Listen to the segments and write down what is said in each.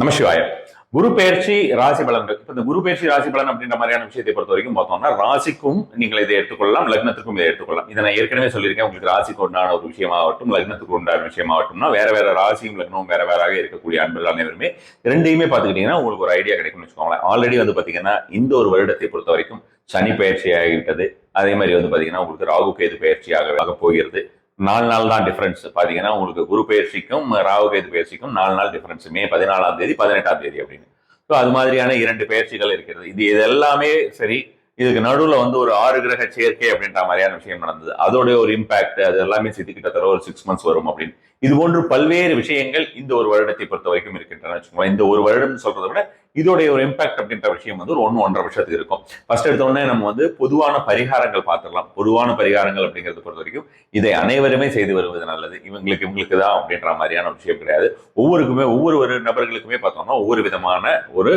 நமசிவாய குரு பெயர்ச்சி ராசி பலன்கள். இப்ப இந்த குரு பெயர்ச்சி ராசி பலன் அப்படின்ற மாதிரியான விஷயத்தை பொறுத்த வரைக்கும் பார்த்தோம்னா ராசிக்கும் நீங்கள் இதை எடுத்துக்கொள்ளலாம் லக்னத்துக்கும் இதை எடுத்துக்கொள்ளலாம். இதை நான் ஏற்கனவே சொல்லியிருக்கேன். உங்களுக்கு ராசிக்கு உண்டான ஒரு விஷயமாகட்டும் லக்னத்துக்கு உண்டான விஷயமாகட்டும்னா வேற வேற ராசியும் லக்னமும் வேற வேறாக இருக்கக்கூடிய அன்பர்கள் அனைவருமே ரெண்டையுமே பார்த்துக்கிட்டீங்கன்னா உங்களுக்கு ஒரு ஐடியா கிடைக்கும்னு வச்சுக்கோங்களேன். ஆல்ரெடி வந்து பார்த்தீங்கன்னா இந்த ஒரு வருடத்தை பொறுத்த வரைக்கும் சனி பயிற்சி ஆகிவிட்டது. அதே மாதிரி வந்து பார்த்தீங்கன்னா உங்களுக்கு ராகு கேது பயிற்சியாக ஆக போகிறது. நாலு நாள் தான் டிஃபரன்ஸ் பார்த்தீங்கன்னா உங்களுக்கு குரு பயிற்சிக்கும் ராகு கேது பயிற்சிக்கும் நாலு நாள் டிஃபரன்ஸ் மே பதினாலாம் தேதி பதினெட்டாம் தேதி அப்படின்னு. ஸோ அது மாதிரியான இரண்டு பயிற்சிகள் இருக்கிறது. இது இது எல்லாமே சரி இதுக்கு நடுவில் வந்து ஒரு ஆறு கிரக சேர்க்கை அப்படின்ற மாதிரியான விஷயம் நடந்தது. அதோடைய ஒரு இம்பாக்ட் அது எல்லாமே சேர்த்து கிட்டத்தட்ட ஒரு சிக்ஸ் மந்த்ஸ் வரும் அப்படின்னு. இது போன்று பல்வேறு விஷயங்கள் இந்த ஒரு வருடத்தை பொறுத்த வரைக்கும் இருக்கின்றன. வச்சுக்கோங்களேன் இந்த ஒரு வருடம் சொல்றதை விட இதோடைய ஒரு இம்பாக்ட் அப்படின்ற விஷயம் வந்து ஒரு ஒன்று ஒன்றரை வருஷத்துக்கு இருக்கும். ஃபர்ஸ்ட் எடுத்தோடனே நம்ம வந்து பொதுவான பரிகாரங்கள் பார்த்துடலாம். பொதுவான பரிகாரங்கள் அப்படிங்கிறத பொறுத்த வரைக்கும் இதை அனைவருமே செய்து வருவது நல்லது. இவங்களுக்கு இவங்களுக்கு தான் அப்படின்ற மாதிரியான விஷயம் கிடையாது. ஒவ்வொருக்குமே ஒவ்வொரு ஒரு நபர்களுக்குமே பார்த்தோம்னா ஒவ்வொரு விதமான ஒரு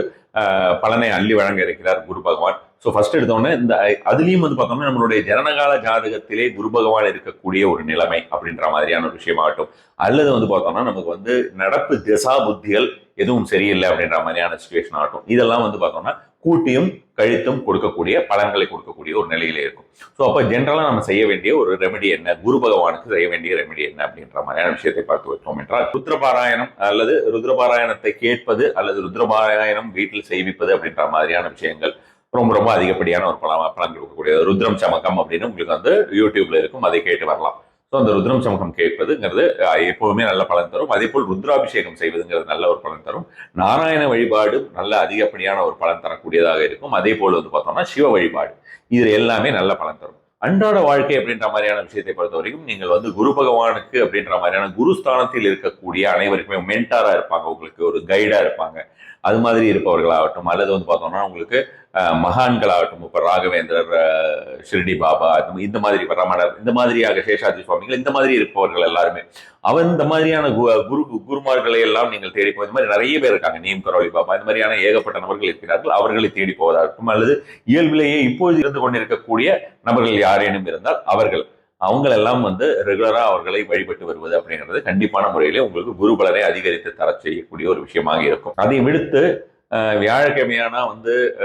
பலனை அள்ளி வழங்க இருக்கிறார் குரு பகவான். ஸோ ஃபர்ஸ்ட் எடுத்தோடனே இந்த அதுலேயும் வந்து பார்த்தோம்னா நம்மளுடைய ஜனனகால ஜாதகத்திலே குரு பகவான் இருக்கக்கூடிய ஒரு நிலைமை அப்படின்ற மாதிரியான ஒரு விஷயமாகட்டும். அல்லது வந்து பார்த்தோம்னா நமக்கு வந்து நடப்பு திசா புத்திகள் எதுவும் சரியில்லை அப்படின்ற மாதிரியான சுச்சுவேஷன் ஆகட்டும் இதெல்லாம் வந்து பார்த்தோம்னா கூட்டியும் கழித்தும் கொடுக்கக்கூடிய பலன்களை கொடுக்கக்கூடிய ஒரு நிலையில இருக்கும். ஸோ அப்போ ஜென்ரலாக நம்ம செய்ய வேண்டிய ஒரு ரெமெடி என்ன? குரு பகவானுக்கு செய்ய வேண்டிய ரெமெடி என்ன அப்படின்ற மாதிரியான விஷயத்தை பார்த்து வைத்தோம் என்றால் ருத்ரபாராயணம் அல்லது ருத்ரபாராயணத்தை கேட்பது அல்லது ருத்ரபாராயணம் வீட்டில் செய்விப்பது அப்படின்ற மாதிரியான விஷயங்கள் ரொம்ப ரொம்ப அதிகப்படியான ஒரு பலம் பலன் கொடுக்கக்கூடிய ருத்ரம் சமக்கம் அப்படின்னு உங்களுக்கு வந்து யூடியூப்ல இருக்கும். அதை கேட்டு வரலாம். ஸோ அந்த ருத்ரம் சமூகம் கேட்பதுங்கிறது அஹ், எப்பவுமே நல்ல பலன் தரும். அதே போல் ருத்ராபிஷேகம் செய்வதுங்கிறது நல்ல ஒரு பலன் தரும். நாராயண வழிபாடு நல்ல அதிகப்படியான ஒரு பலன் தரக்கூடியதாக இருக்கும். அதே போல் வந்து பார்த்தோம்னா சிவ வழிபாடு. இது எல்லாமே நல்ல பலன் தரும். அன்றாட வாழ்க்கை அப்படின்ற மாதிரியான விஷயத்தை பொறுத்த வரைக்கும் நீங்கள் வந்து குரு பகவானுக்கு அப்படின்ற மாதிரியான குருஸ்தானத்தில் இருக்கக்கூடிய அனைவருக்குமே மென்டாராக இருப்பாங்க. உங்களுக்கு ஒரு கைடாக இருப்பாங்க. அது மாதிரி இருப்பவர்களாகட்டும் அல்லது வந்து பார்த்தோம்னா உங்களுக்கு மகான்களாகட்டும் இப்போ ராகவேந்திரர் ஷிரடி பாபா இந்த- மாதிரி ரமணர் இந்த மாதிரியாக சேஷாதி சுவாமிகள் இந்த மாதிரி இருப்பவர்கள் எல்லாருமே. அவன் இந்த மாதிரியான கு- குரு குருமார்களை எல்லாம் நீங்கள் தேடி போய் இந்த மாதிரி நிறைய பேர் இருக்காங்க. நீம் கரோலி பாபா இந்த மாதிரியான ஏகப்பட்ட நபர்கள் இருக்கிறார்கள். அவர்களை தேடி போவதாகட்டும் அல்லது இயல்பிலேயே இப்போது இருந்து கொண்டிருக்கக்கூடிய நபர்கள் யாரேனும் இருந்தால் அவர்கள் அவங்களெல்லாம் வந்து ரெகுலரா அவர்களை வழிபட்டு வருவது அப்படிங்கிறது கண்டிப்பான முறையிலே உங்களுக்கு குரு பலனை அதிகரித்து தர செய்யக்கூடிய ஒரு விஷயமாக இருக்கும். அதை விடுத்து வியாழக்கிழமையானா வந்து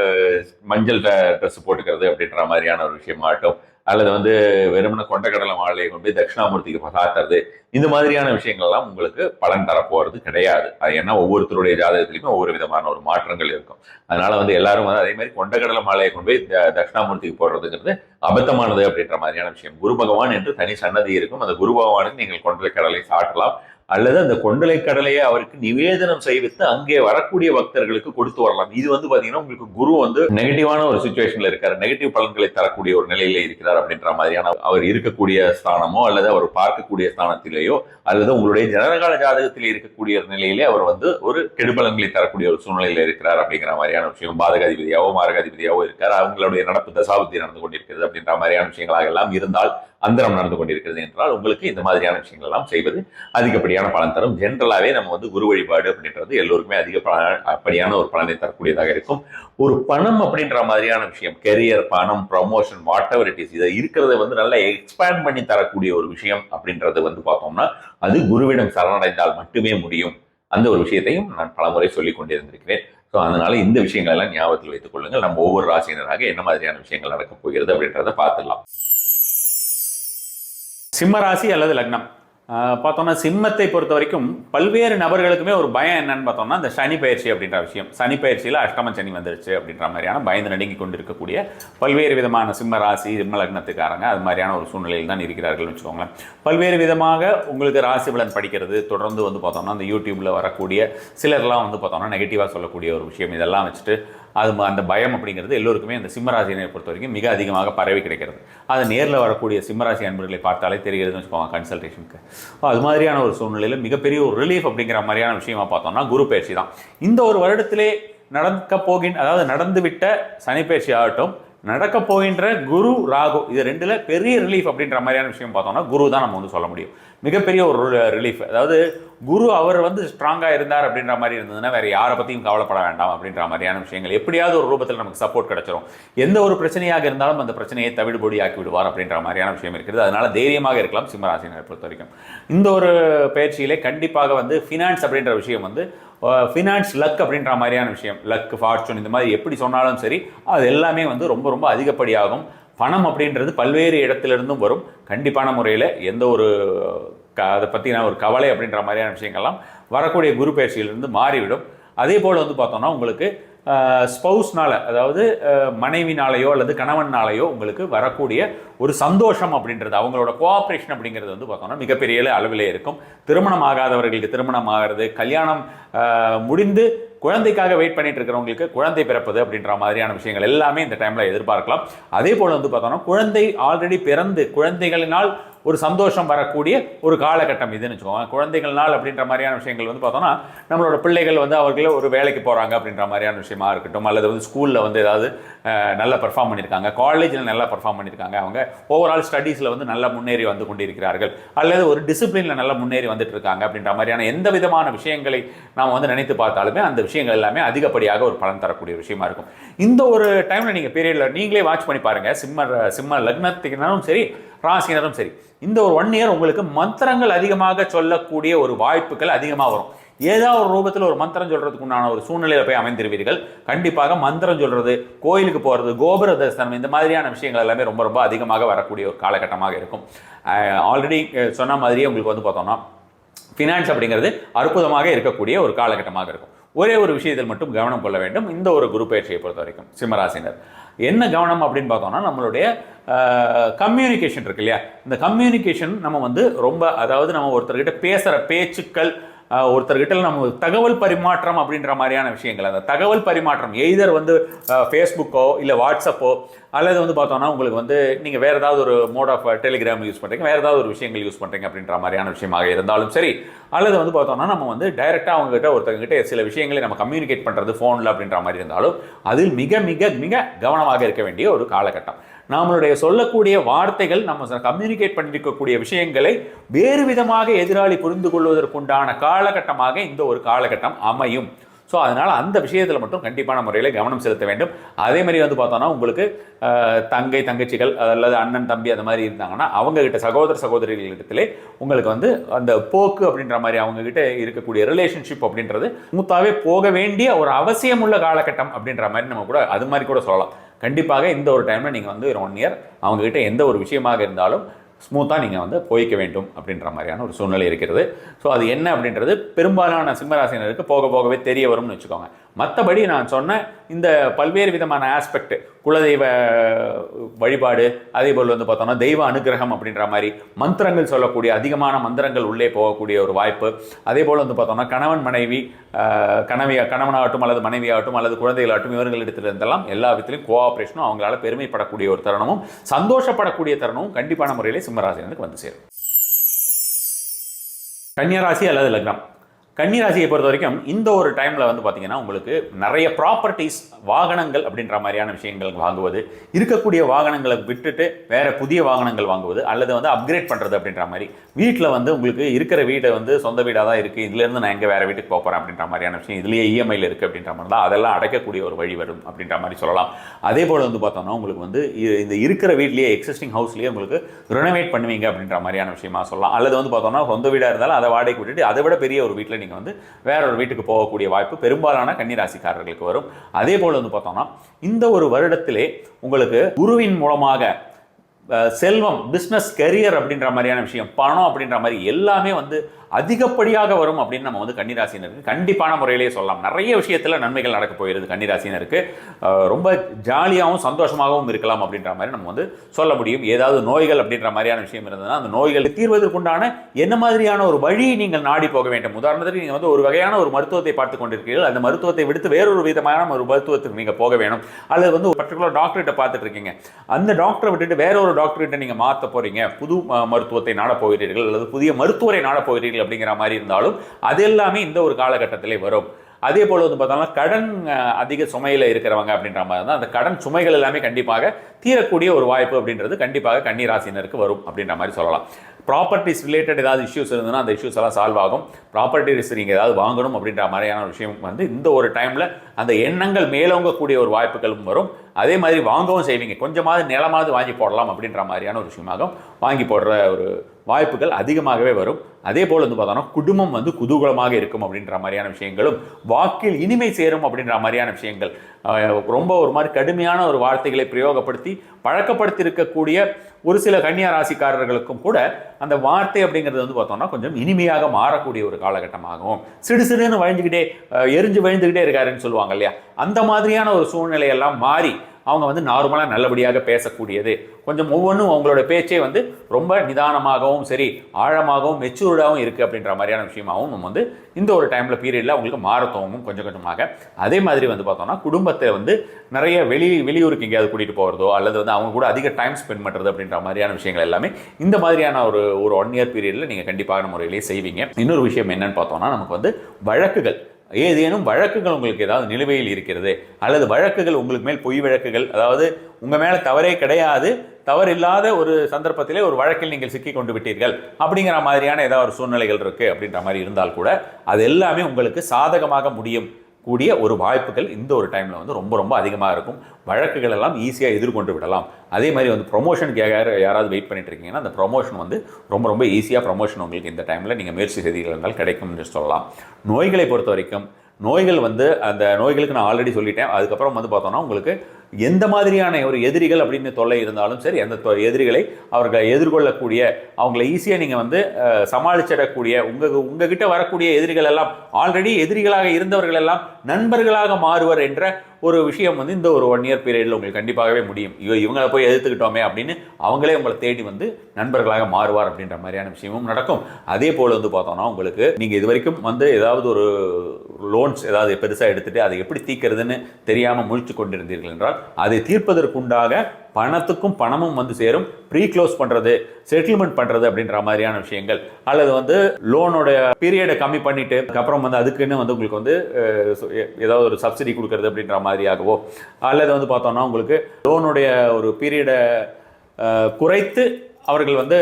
மஞ்சள் ட்ரெஸ் போட்டுக்கிறது அப்படின்ற மாதிரியான ஒரு விஷயமாகட்டும் அல்லது வந்து வெறுமன கொண்டக்கடலை மாலையை கொண்டு போய் தட்சிணாமூர்த்திக்கு சாத்துறது இந்த மாதிரியான விஷயங்கள்லாம் உங்களுக்கு பலன் தரப்போகிறது கிடையாது. அது ஏன்னா ஒவ்வொருத்தருடைய ஜாதகத்திலையுமே ஒவ்வொரு விதமான ஒரு மாற்றங்கள் இருக்கும். அதனால வந்து எல்லாரும் வந்து அதே மாதிரி கொண்டக்கடலை மாலையை கொண்டு போய் த- தட்சிணாமூர்த்திக்கு போடுறதுங்கிறது அபத்தமானது அப்படின்ற மாதிரியான விஷயம். குரு பகவான் என்று தனி சன்னதி இருக்கும். அந்த குரு பகவானுக்கு நீங்கள் கொண்ட கடலை சாட்டலாம் அல்லது அந்த கொண்டலை கடலையை அவருக்கு நிவேதனம் செய்வித்து அங்கே வரக்கூடிய பக்தர்களுக்கு கொடுத்து வரலாம். இது வந்து பாத்தீங்கன்னா உங்களுக்கு குரு வந்து நெகட்டிவான ஒரு சுச்சுவேஷன்ல இருக்காரு. நெகட்டிவ் பலன்களை தரக்கூடிய ஒரு நிலையில இருக்கிறார் அப்படின்ற மாதிரியான அவர் இருக்கக்கூடிய ஸ்தானமோ அல்லது அவர் பார்க்கக்கூடிய ஸ்தானத்திலேயோ அல்லது உங்களுடைய ஜனனகால ஜாதகத்தில் இருக்கக்கூடிய ஒரு நிலையிலே அவர் வந்து ஒரு கெடுபலன்களை தரக்கூடிய ஒரு சூழ்நிலையில இருக்கிறார் அப்படிங்கிற மாதிரியான விஷயம் பாதகாதிபதியாவோ மாரகாதிபதியாவோ இருக்கார். அவங்களுடைய நடப்பு தசாபுத்தி நடந்து கொண்டிருக்கிறது அப்படின்ற மாதிரியான விஷயங்களாக எல்லாம் இருந்தால் அந்தரம் நடந்து கொண்டிருக்கிறது என்றால் உங்களுக்கு இந்த மாதிரியான விஷயங்கள் எல்லாம் செய்வது அதிகப்படியான பலன் தரும். ஜென்ரலாகவே நம்ம வந்து குரு வழிபாடு அப்படின்றது எல்லோருக்குமே அதிக அப்படியான ஒரு பலனை தரக்கூடியதாக இருக்கும். ஒரு பணம் அப்படின்ற மாதிரியான விஷயம் கெரியர் பணம் promotion whatever it is இதை இருக்கிறத வந்து நல்லா எக்ஸ்பேண்ட் பண்ணி தரக்கூடிய ஒரு விஷயம் அப்படின்றது வந்து பார்த்தோம்னா அது குருவிடம் சரணடைந்தால் மட்டுமே முடியும். அந்த ஒரு விஷயத்தையும் நான் பலமுறை சொல்லிக் கொண்டிருந்திருக்கிறேன் ஸோ அதனால இந்த விஷயங்கள் எல்லாம் ஞாபகத்தில் வைத்துக் கொள்ளுங்கள். நம்ம ஒவ்வொரு ராசியினராக என்ன மாதிரியான விஷயங்கள் நடக்கப் போகிறது அப்படின்றத பார்த்துடலாம். சிம்மராசி அல்லது லக்னம்? பார்த்தோம்னா சிம்மத்தை பொறுத்த வரைக்கும் பல்வேறு நபர்களுக்குமே ஒரு பயம் என்னன்னு பார்த்தோம்னா இந்த சனி பயிற்சி அப்படின்ற விஷயம். சனி பயிற்சியில் அஷ்டம சனி வந்துருச்சு அப்படின்ற மாதிரியான பயந்து நடுங்கி கொண்டிருக்கக்கூடிய பல்வேறு விதமான சிம்ம ராசி சிம்ம லக்னத்துக்காரங்க அது மாதிரியான ஒரு சூழ்நிலையில் தான் இருக்கிறார்கள் வச்சுக்கோங்களேன். பல்வேறு விதமாக உங்களுக்கு ராசி பலன் படிக்கிறது தொடர்ந்து வந்து பார்த்தோம்னா அந்த யூடியூப்பில் வரக்கூடிய சிலர்லாம் வந்து பார்த்தோம்னா நெகட்டிவாக சொல்லக்கூடிய ஒரு விஷயம். இதெல்லாம் வச்சுட்டு அது ம- அந்த பயம் அப்படிங்கிறது எல்லோருக்குமே அந்த சிம்மராசியினை பொறுத்த வரைக்கும் மிக அதிகமாக பரவி கிடைக்கிறது. அது நேரில் வரக்கூடிய சிம்மராசி அன்பர்களை பார்த்தாலே தெரிகிறதுன்னு வச்சுக்கோங்க கன்சல்டேஷனுக்கு அது மாதிரியான ஒரு சூழ்நிலையில் மிகப்பெரிய ஒரு ரிலீஃப் அப்படிங்கிற மாதிரியான விஷயமா பார்த்தோம்னா குரு பயிற்சி தான். இந்த ஒரு வருடத்திலே நடக்க போகின் அதாவது நடந்துவிட்ட சனி பயிற்சி ஆகட்டும் நடக்க போகின்ற குரு ராகு இது ரெண்டில் பெரிய ரிலீஃப் அப்படின்ற மாதிரியான விஷயம் பார்த்தோம்னா குரு தான் நம்ம வந்து சொல்ல முடியும். மிகப்பெரிய ஒரு ரிலீஃப் அதாவது குரு அவர் வந்து ஸ்ட்ராங்காக இருந்தார் அப்படின்ற மாதிரி இருந்ததுன்னா வேறு யாரை பற்றியும் கவலைப்பட வேண்டாம் அப்படின்ற மாதிரியான விஷயங்கள். எப்படியாவது ஒரு ரூபத்தில் நமக்கு சப்போர்ட் கிடச்சிரும். எந்த ஒரு பிரச்சனையாக இருந்தாலும் அந்த பிரச்சனையை தவிடுபொடி ஆக்கி விடுவார் அப்படின்ற மாதிரியான விஷயம் இருக்கிறது அதனால் தைரியமாக இருக்கலாம் சிம்மராசினரை பொறுத்த வரைக்கும். இந்த ஒரு பயிற்சியிலே கண்டிப்பாக வந்து ஃபினான்ஸ் அப்படின்ற விஷயம் வந்து ஃபினான்ஸ் லக் அப்படின்ற மாதிரியான விஷயம். லக் ஃபார்ச்சூன் இந்த மாதிரி எப்படி சொன்னாலும் சரி அது எல்லாமே வந்து ரொம்ப ரொம்ப அதிகப்படியாகும். பணம் அப்படின்றது பல்வேறு இடத்திலிருந்தும் வரும். கண்டிப்பான முறையில் எந்த ஒரு க அதை பற்றின ஒரு கவலை அப்படின்ற மாதிரியான விஷயங்கள்லாம் வரக்கூடிய குரு பயிற்சியிலிருந்து மாறிவிடும். அதே போல் வந்து பார்த்தோம்னா உங்களுக்கு ஸ்பௌஸ்னால அதாவது மனைவினாலேயோ அல்லது கணவன்னாலேயோ உங்களுக்கு வரக்கூடிய ஒரு சந்தோஷம் அப்படின்றது அவங்களோட கோஆப்ரேஷன் அப்படிங்கிறது வந்து பார்த்தோம்னா மிகப்பெரிய அளவிலே இருக்கும். திருமணம் ஆகாதவர்களுக்கு திருமணம் ஆகிறது கல்யாணம் முடிந்து குழந்தைக்காக வெயிட் பண்ணிட்டு இருக்கிறவங்களுக்கு குழந்தை பிறப்பது அப்படின்ற மாதிரியான விஷயங்கள் எல்லாமே இந்த டைமில் எதிர்பார்க்கலாம். அதே போல் வந்து பார்த்தோம்னா குழந்தை ஆல்ரெடி பிறந்து குழந்தைகளினால் ஒரு சந்தோஷம் வரக்கூடிய ஒரு காலகட்டம் இதுன்னு வச்சுக்கோங்க. குழந்தைகள் நாள் அப்படின்ற மாதிரியான விஷயங்கள் வந்து பார்த்தோம்னா நம்மளோட பிள்ளைகள் வந்து அவர்களே ஒரு வேலைக்கு போகிறாங்க அப்படின்ற மாதிரியான விஷயமா இருக்கட்டும் அல்லது வந்து ஸ்கூலில் வந்து ஏதாவது நல்லா பெர்ஃபார்ம் பண்ணியிருக்காங்க. காலேஜில் நல்லா பெர்ஃபார்ம் பண்ணியிருக்காங்க. அவங்க ஓவரால் ஸ்டடீஸில் வந்து நல்லா முன்னேறி வந்து கொண்டிருக்கிறார்கள். அல்லது ஒரு டிசிப்ளினில் நல்லா முன்னேறி வந்துட்டு இருக்காங்க அப்படின்ற மாதிரியான எந்த விதமான விஷயங்களை நாம் வந்து நினைத்து பார்த்தாலுமே அந்த விஷயங்கள் எல்லாமே அதிகப்படியாக ஒரு பலன் தரக்கூடிய விஷயமா இருக்கும். இந்த ஒரு டைமில் நீங்கள் பீரியடில் நீங்களே வாட்ச் பண்ணி பாருங்கள் சிம்ம சிம்ம லக்னத்துக்குனாலும் சரி ராசினரும் சரி. இந்த ஒரு ஒன் இயர் உங்களுக்கு மந்திரங்கள் அதிகமாக சொல்லக்கூடிய ஒரு வாய்ப்புகள் அதிகமாக வரும். ஏதாவது ஒரு ரூபத்தில் ஒரு மந்திரம் சொல்கிறதுக்கு உண்டான ஒரு சூழ்நிலையில் போய் அமைந்திருவீர்கள். கண்டிப்பாக மந்திரம் சொல்கிறது கோயிலுக்கு போகிறது கோபுர தரிசனம் இந்த மாதிரியான விஷயங்கள் எல்லாமே ரொம்ப ரொம்ப அதிகமாக வரக்கூடிய ஒரு காலகட்டமாக இருக்கும். ஆல்ரெடி சொன்ன மாதிரியே உங்களுக்கு வந்து பார்த்தோம்னா ஃபினான்ஸ் அப்படிங்கிறது அற்புதமாக இருக்கக்கூடிய ஒரு காலகட்டமாக இருக்கும். ஒரே ஒரு விஷயத்தில் மட்டும் கவனம் கொள்ள வேண்டும். இந்த ஒரு குரு பயிற்சியை பொறுத்த வரைக்கும் சிம்மராசினர். என்ன கவனம் அப்படின்னு பார்த்தோம்னா நம்மளுடைய கம்யூனிகேஷன் இருக்கு இல்லையா? இந்த கம்யூனிகேஷன் நம்ம வந்து ரொம்ப அதாவது நம்ம ஒருத்தர்கிட்ட பேசுகிற பேச்சுக்கள் ஒருத்தர்கிட்ட நம்ம தகவல் பரிமாற்றம் அப்படின்ற மாதிரியான விஷயங்கள். அந்த தகவல் பரிமாற்றம் எய்தர் வந்து ஃபேஸ்புக்கோ இல்லை வாட்ஸ்அப்போ அல்லது வந்து பார்த்தோம்னா உங்களுக்கு வந்து நீங்கள் வேறு ஏதாவது ஒரு மோட் ஆஃப் டெலிகிராம் யூஸ் பண்ணுறீங்க வேறு ஏதாவது ஒரு விஷயங்கள் யூஸ் பண்ணுறீங்க அப்படின்ற மாதிரியான விஷயமாக இருந்தாலும் சரி அல்லது வந்து பார்த்தோம்னா நம்ம வந்து டைரெக்டாக அவங்ககிட்ட ஒருத்தர்கிட்ட சில விஷயங்களை நம்ம கம்யூனிகேட் பண்ணுறது ஃபோனில் அப்படின்ற மாதிரி இருந்தாலும் அதில் மிக மிக மிக கவனமாக இருக்க வேண்டிய ஒரு காலகட்டம். நம்மளுடைய சொல்லக்கூடிய வார்த்தைகள் நம்ம கம்யூனிகேட் பண்ணியிருக்கக்கூடிய விஷயங்களை வேறு விதமாக எதிராளி புரிந்து கொள்வதற்குண்டான காலகட்டமாக இந்த ஒரு காலகட்டம் அமையும். ஸோ அதனால் அந்த விஷயத்தில் மட்டும் கண்டிப்பான முறையில் கவனம் செலுத்த வேண்டும். அதே மாதிரி வந்து பார்த்தோன்னா உங்களுக்கு தங்கை தங்கச்சிகள் அல்லது அண்ணன் தம்பி அந்த மாதிரி இருந்தாங்கன்னா அவங்கக்கிட்ட சகோதர சகோதரிகளிடத்திலே உங்களுக்கு வந்து அந்த போக்கு அப்படின்ற மாதிரி அவங்கக்கிட்ட இருக்கக்கூடிய ரிலேஷன்ஷிப் அப்படின்றது மூத்தாவே போக வேண்டிய ஒரு அவசியம் உள்ள காலகட்டம் அப்படின்ற மாதிரி நம்ம கூட அது மாதிரி கூட சொல்லலாம். கண்டிப்பாக இந்த ஒரு டைமில் நீங்கள் வந்து ஒரு ஒன் இயர் அவங்கக்கிட்ட எந்த ஒரு விஷயமாக இருந்தாலும் ஸ்மூத்தாக நீங்கள் வந்து போய்க்க வேண்டும் அப்படின்ற மாதிரியான ஒரு சூழ்நிலை இருக்கிறது. ஸோ அது என்ன அப்படின்றது பெரும்பாலான சிம்மராசினருக்கு போக போகவே தெரிய வரும்னு வச்சுக்கோங்க. மற்றபடி நான் சொன்ன இந்த பல்வேறு விதமான ஆஸ்பெக்ட் குலதெய்வ வழிபாடு அதே போல் வந்து பார்த்தோம்னா தெய்வ அனுகிரகம் அப்படின்ற மாதிரி மந்திரங்கள் சொல்லக்கூடிய அதிகமான மந்திரங்கள் உள்ளே போகக்கூடிய ஒரு வாய்ப்பு. அதே போல் வந்து பார்த்தோம்னா கணவன் மனைவி கணவி கணவனாகட்டும் அல்லது மனைவியாகட்டும் அல்லது குழந்தைகளாகட்டும் இவர்களிடத்திலிருந்தெல்லாம் எல்லா விதத்திலையும் கோஆப்ரேஷனும் அவங்களால பெருமைப்படக்கூடிய ஒரு தருணமும் சந்தோஷப்படக்கூடிய தருணமும் கண்டிப்பான முறையிலே சிம்மராசினருக்கு வந்து சேரும். கன்னியராசி அல்லது லக்னம். கன்னிராசியை பொறுத்த வரைக்கும் இந்த ஒரு டைமில் வந்து பார்த்தீங்கன்னா உங்களுக்கு நிறைய ப்ராப்பர்ட்டிஸ் வாகனங்கள் அப்படின்ற மாதிரியான விஷயங்கள் வாங்குவது இருக்கக்கூடிய வாகனங்களை விட்டுட்டு வேறு புதிய வாகனங்கள் வாங்குவது அல்லது வந்து அப்கிரேட் பண்ணுறது அப்படின்ற மாதிரி. வீட்டில் வந்து உங்களுக்கு இருக்கிற வீடை வந்து சொந்த வீடாக தான் இருக்குது இதுலேருந்து நான் எங்கே வேறு வீட்டுக்கு போகிறேன் அப்படின்ற மாதிரியான விஷயம் இதுலேயே இஎம்ஐயில் இருக்குது அப்படின்ற மாதிரி தான் அதெல்லாம் அடைக்கக்கூடிய ஒரு வழி வரும் அப்படின்ற மாதிரி சொல்லலாம். அதே போல் வந்து பார்த்தோம்னா உங்களுக்கு வந்து இந்த இருக்கிற வீட்லேயே எக்ஸிஸ்டிங் ஹவுஸ்லேயே உங்களுக்கு ரினோவேட் பண்ணுவீங்க அப்படின்ற மாதிரியான விஷயமா சொல்லலாம். அல்லது வந்து பார்த்தோம்னா சொந்த வீடாக இருந்தாலும் அதை வாடகைக்கு விட்டுட்டு அதை விட பெரிய ஒரு வீட்டில் நீங்கள் வந்து வேற ஒரு வீட்டுக்கு போகக்கூடிய வாய்ப்பு பெரும்பாலான கன்னிராசிக்காரர்களுக்கு வரும். அதே போல் வந்து பார்த்தோம்னா இந்த ஒரு வருடத்திலே உங்களுக்கு குருவின் மூலமாக செல்வம் பிஸ்னஸ் கெரியர் அப்படின்ற மாதிரியான விஷயம் பணம் அப்படின்ற மாதிரி எல்லாமே வந்து அதிகப்படியாக வரும் அப்படின்னு நம்ம வந்து கன்னிராசினருக்கு கண்டிப்பான முறையிலேயே சொல்லலாம். நிறைய விஷயத்தில் நன்மைகள் நடக்க போயிருது கன்னிராசினருக்கு. ரொம்ப ஜாலியாகவும் சந்தோஷமாகவும் இருக்கலாம் அப்படின்ற மாதிரி நம்ம வந்து சொல்ல முடியும். ஏதாவது நோய்கள் அப்படின்ற மாதிரியான விஷயம் இருந்ததுன்னா அந்த நோய்களை தீர்வதற்குண்டான என்ன மாதிரியான ஒரு வழி நீங்கள் நாடி போக வேண்டும்? உதாரணத்துக்கு நீங்கள் வந்து ஒரு வகையான ஒரு மருத்துவத்தை பார்த்து கொண்டிருக்கிறீர்கள் அந்த மருத்துவத்தை விடுத்து வேறொரு விதமான ஒரு மருத்துவத்துக்கு நீங்கள் போக வேணும். அல்லது வந்து ஒரு பர்டிகுலர் டாக்டர்கிட்ட பார்த்துட்டு இருக்கீங்க. அந்த டாக்டரை விட்டுட்டு வேற ஒரு டாக்டர்கிட்ட நீங்கள் மாற்ற போகிறீங்க புது மருத்துவத்தை நாட போகிறீர்கள் அல்லது புதிய மருத்துவரை நாட போகிறீர்கள் அப்படிங்கிற மாதிரி இருந்தாலும் அது எல்லாமே இந்த ஒரு காலகட்டத்திலே வரும். அதே போல் வந்து பார்த்தோம்னா கடன் அதிக சுமையில் இருக்கிறவங்க அப்படின்ற மாதிரி தான் அந்த கடன் சுமைகள் எல்லாமே கண்டிப்பாக தீரக்கூடிய ஒரு வாய்ப்பு அப்படின்றது கண்டிப்பாக கன்னிராசினருக்கு வரும் அப்படின்ற மாதிரி சொல்லலாம். ப்ராப்பர்ட்டிஸ் ரிலேட்டட் ஏதாவது இஷ்யூஸ் இருந்ததுன்னா அந்த இஷ்யூஸ் எல்லாம் சால்வ் ஆகும். ப்ராப்பர்ட்டிஸ் நீங்கள் ஏதாவது வாங்கணும் அப்படின்ற மாதிரியான விஷயம் வந்து இந்த ஒரு டைமில் அந்த எண்ணங்கள் மேலோங்கக்கூடிய ஒரு வாய்ப்புகளும் வரும். அதே மாதிரி வாங்கவும் செய்வீங்க. கொஞ்சமாவது நிலமாவது வாங்கி போடலாம் அப்படின்ற மாதிரியான ஒரு விஷயமாக வாங்கி போடுற ஒரு வாய்ப்புகள் அதிகமாகவே வரும். அதே போல் வந்து பார்த்தோம்னா குடும்பம் வந்து குதூகலமாக இருக்கும் அப்படின்ற மாதிரியான விஷயங்களும் வாக்கில் இனிமை சேரும் அப்படின்ற மாதிரியான விஷயங்கள் ரொம்ப ஒரு மாதிரி கடுமையான ஒரு வார்த்தைகளை பிரயோகப்படுத்தி பழக்கப்படுத்தி இருக்கக்கூடிய ஒரு சில கன்னியா ராசிக்காரர்களுக்கும் கூட அந்த வார்த்தை அப்படிங்கிறது வந்து பார்த்தோம்னா கொஞ்சம் இனிமையாக மாறக்கூடிய ஒரு காலகட்டமாகவும் சிடு சிடுன்னு வழிஞ்சுக்கிட்டே எரிஞ்சு வழிந்துக்கிட்டே இருக்காருன்னு சொல்லுவாங்க இல்லையா? அந்த மாதிரியான ஒரு சூழ்நிலையெல்லாம் மாறி அவங்க வந்து நார்மலாக நல்லபடியாக பேசக்கூடியது. கொஞ்சம் ஒவ்வொன்றும் அவங்களோட பேச்சே வந்து ரொம்ப நிதானமாகவும் சரி ஆழமாகவும் மெச்சூர்டாகவும் இருக்குது அப்படின்ற மாதிரியான விஷயமாகவும் நம்ம வந்து இந்த ஒரு டைமில் பீரியடில் அவங்களுக்கு மாறத்தோவும் கொஞ்சம் கொஞ்சமாக. அதே மாதிரி வந்து பார்த்தோம்னா குடும்பத்தை வந்து நிறைய வெளி வெளியூருக்கு எங்கேயாவது கூட்டிகிட்டு போகிறதோ அல்லது வந்து அவங்க கூட அதிக டைம் ஸ்பெண்ட் பண்ணுறது அப்படின்ற மாதிரியான விஷயங்கள் எல்லாமே இந்த மாதிரியான ஒரு ஒரு ஒன் இயர் பீரியடில் நீங்கள் கண்டிப்பான முறையிலேயே செய்வீங்க. இன்னொரு விஷயம் என்னன்னு பார்த்தோம்னா நமக்கு வந்து வழக்குகள் ஏதேனும் வழக்குகள் உங்களுக்கு ஏதாவது நிலுவையில் இருக்கிறது அல்லது வழக்குகள் உங்களுக்கு மேல் பொய் வழக்குகள் அதாவது உங்கள் மேலே தவறே கிடையாது தவறில்லாத ஒரு சந்தர்ப்பத்திலே ஒரு வழக்கில் நீங்கள் சிக்கி கொண்டு விட்டீர்கள் அப்படிங்கிற மாதிரியான ஏதாவது ஒரு சூழ்நிலைகள் இருக்குது அப்படின்ற மாதிரி இருந்தால் கூட அது எல்லாமே உங்களுக்கு சாதகமாக முடியும். கூடிய ஒரு வாய்ப்புகள் இந்த ஒரு டைமில் வந்து ரொம்ப ரொம்ப அதிகமாக இருக்கும். வழக்குகள் எல்லாம் ஈஸியாக எதிர்கொண்டு விடலாம். அதே மாதிரி வந்து ப்ரொமோஷனுக்கு யார் யாராவது வெயிட் பண்ணிட்டு இருக்கீங்கன்னா அந்த ப்ரொமோஷன் வந்து ரொம்ப ரொம்ப ஈஸியாக ப்ரொமோஷன் உங்களுக்கு இந்த டைமில் நீங்கள் முயற்சி செய்தீர்கள் என்றால் கிடைக்கும்னு சொல்லலாம். நோய்களை பொறுத்த வரைக்கும் நோய்கள் வந்து அந்த நோய்களுக்கு நான் ஆல்ரெடி சொல்லிட்டேன். அதுக்கப்புறம் வந்து பார்த்தோன்னா உங்களுக்கு எந்த மாதிரியான ஒரு எதிரிகள் அப்படின்னு தொல்லை இருந்தாலும் சரி அந்த தொ- எதிரிகளை அவர்கள் எதிர்கொள்ளக்கூடிய அவங்கள ஈஸியாக நீங்கள் வந்து சமாளிச்சிடக்கூடிய உங்கள் உங்ககிட்ட வரக்கூடிய எதிரிகள் எல்லாம் ஆல்ரெடி எதிரிகளாக இருந்தவர்கள் எல்லாம் நண்பர்களாக மாறுவர் என்ற ஒரு விஷயம் வந்து இந்த ஒரு ஒன் இயர் பீரியடில் உங்களுக்கு கண்டிப்பாகவே முடியும். ஐயோ இவங்களை போய் எதிர்த்துக்கிட்டோமே அப்படின்னு அவங்களே உங்களை தேடி வந்து நண்பர்களாக மாறுவார் அப்படின்ற மாதிரியான விஷயமும் நடக்கும். அதே போல் வந்து பார்த்தோம்னா உங்களுக்கு நீங்கள் இது வரைக்கும் வந்து ஏதாவது ஒரு லோன்ஸ் ஏதாவது பெருசாக எடுத்துகிட்டு அதை எப்படி தீர்க்கிறதுன்னு தெரியாமல் முழிச்சு கொண்டிருந்தீர்கள் என்றால் அதை தீர்ப்பதற்குண்டாக பணத்துக்கும் பணமும் வந்து சேரும். ப்ரீ க்ளோஸ் பண்ணுறது செட்டில்மெண்ட் பண்ணுறது அப்படின்ற மாதிரியான விஷயங்கள். அல்லது வந்து லோனோட பீரியடை கம்மி பண்ணிட்டு அதுக்கப்புறம் வந்து அதுக்குன்னு வந்து உங்களுக்கு வந்து ஏதாவது ஒரு சப்சிடி கொடுக்கறது அப்படின்ற மாதிரியாகவோ அல்லது வந்து பார்த்தோம்னா உங்களுக்கு லோனுடைய ஒரு பீரியடை குறைத்து அவர்கள் வந்து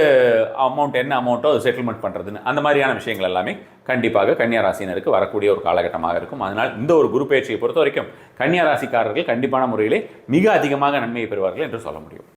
அமௌண்ட் என்ன அமௌண்ட்டோ அதை செட்டில்மெண்ட் பண்ணுறதுன்னு அந்த மாதிரியான விஷயங்கள் எல்லாமே கண்டிப்பாக கன்னியாராசினருக்கு வரக்கூடிய ஒரு காலகட்டமாக இருக்கும். அதனால் இந்த ஒரு குரு பயிற்சியை பொறுத்த வரைக்கும் கன்னியாராசிக்காரர்கள் கண்டிப்பான முறையிலே மிக அதிகமாக நன்மையை பெறுவார்கள் என்று சொல்ல முடியும்.